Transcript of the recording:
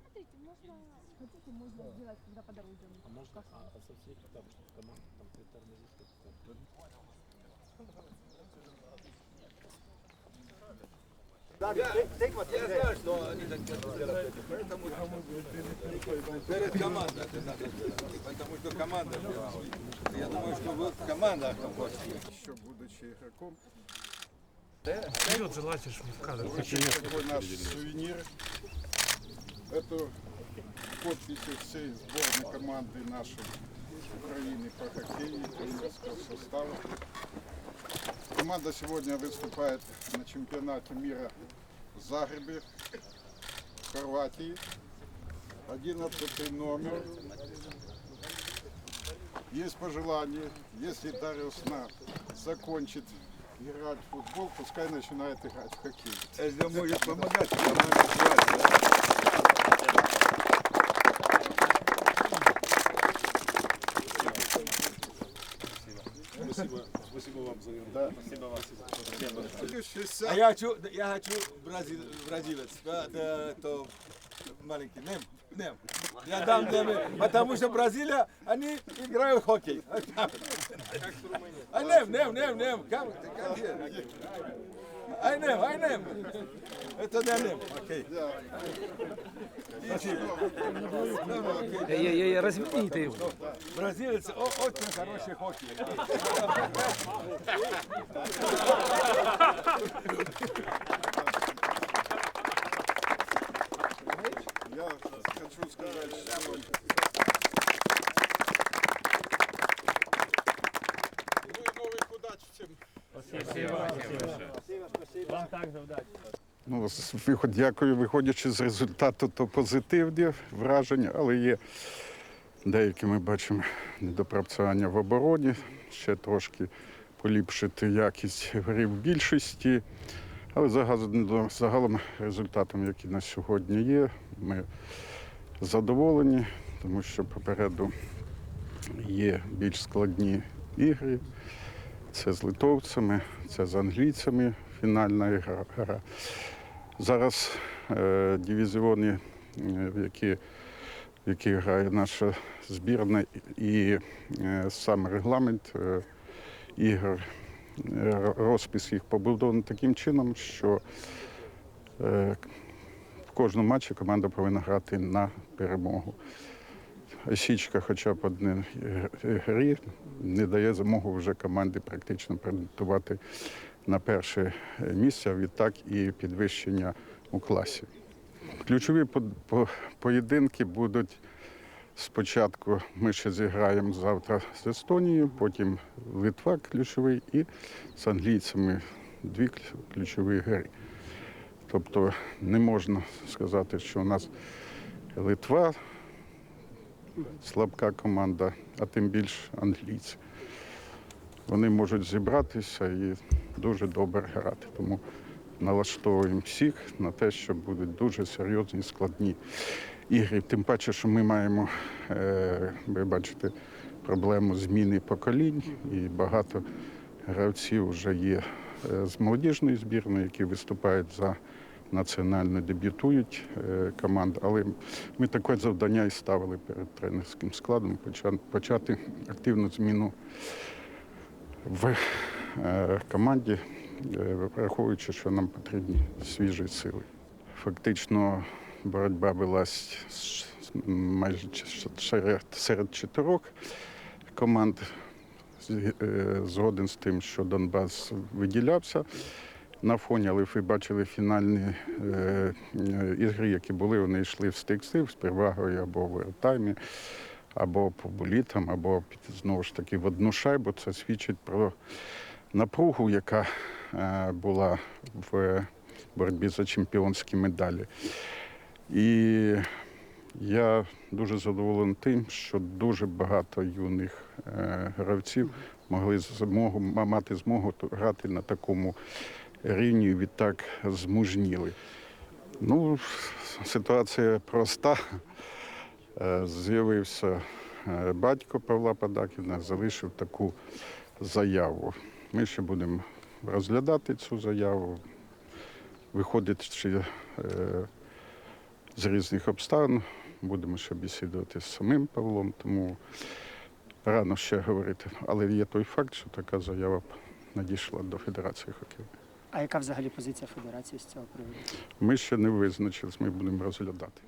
Смотрите, можно... Хотите, можно сделать, когда по дороге. А можно, а, а со всех там команд там при тормозите? Я знаю, что они так делают. Поэтому перед командой это надо. Потому что команда. Я думаю, что вот команда. Еще будучи игроком, Вперед желательно, чтобы в кадр. очень такой наш сувенир. Это подписи всей сборной команды нашей Украины по хоккею, тренерского состава. Команда сегодня выступает на чемпионате мира в Загребе, в Хорватии. 11 номер. Есть пожелание, если Дариусна закончит играть в футбол, пускай начинает играть в хоккей. Если может помогать, команда связана. А я хочу, я хочу бразил, бразилец, да, да, то маленький, нем, нем. Я там, потому что Бразилия, они играют в хоккей. Айнем, нем, нем, нем. Айнем, айнем. Это не нем. Окей. я Размени ты его. Бразилец очень хороший хоккей. Я хочу сказать. Ну, з- виход, дякую. Виходячи з результату, то позитивні враження, але є деякі ми бачимо недопрацювання в обороні, ще трошки поліпшити якість гри в більшості. Але загалом, загалом результатом, який на сьогодні є, ми задоволені, тому що попереду є більш складні ігри. Це з литовцями, це з англійцями фінальна гра. Зараз е, дивізіони, е, в які, в які грає наша збірна, і е, сам регламент е, ігор, е, розпис їх побудований таким чином, що е, в кожному матчі команда повинна грати на перемогу. Січка хоча б одне грі не дає змогу вже команді практично претендувати на перше місце, відтак і підвищення у класі. Ключові по- по- поєдинки будуть спочатку. Ми ще зіграємо завтра з Естонією, потім Литва ключовий і з англійцями дві ключові гри. Тобто не можна сказати, що у нас Литва слабка команда, а тим більш англійці. Вони можуть зібратися і дуже добре грати. Тому налаштовуємо всіх на те, що будуть дуже серйозні складні ігри. Тим паче, що ми маємо, е, ви бачите, проблему зміни поколінь, і багато гравців вже є е, з молодіжної збірної, які виступають за національно дебютують е, команд. Але ми таке завдання і ставили перед тренерським складом почати активну зміну в команді, е, враховуючи, що нам потрібні свіжі сили. Фактично боротьба велась майже серед, чотирьох команд. Е, Згоден з тим, що Донбас виділявся на фоні, але ви бачили фінальні е, е, ігри, які були, вони йшли в стик-стик з перевагою або в таймі, або по болітам, або знову ж таки в одну шайбу. Це свідчить про напругу, яка е, була в боротьбі за чемпіонські медалі. І я дуже задоволений тим, що дуже багато юних е, гравців могли змогу, мати змогу грати на такому рівні, і відтак змужніли. Ну, ситуація проста. Е, З'явився батько Павла Падакіна, залишив таку заяву. Ми ще будемо розглядати цю заяву, виходячи е, з різних обставин. Будемо ще бесідувати з самим Павлом, тому рано ще говорити. Але є той факт, що така заява надійшла до Федерації хокею. А яка взагалі позиція федерації з цього приводу? Ми ще не визначились, ми будемо розглядати.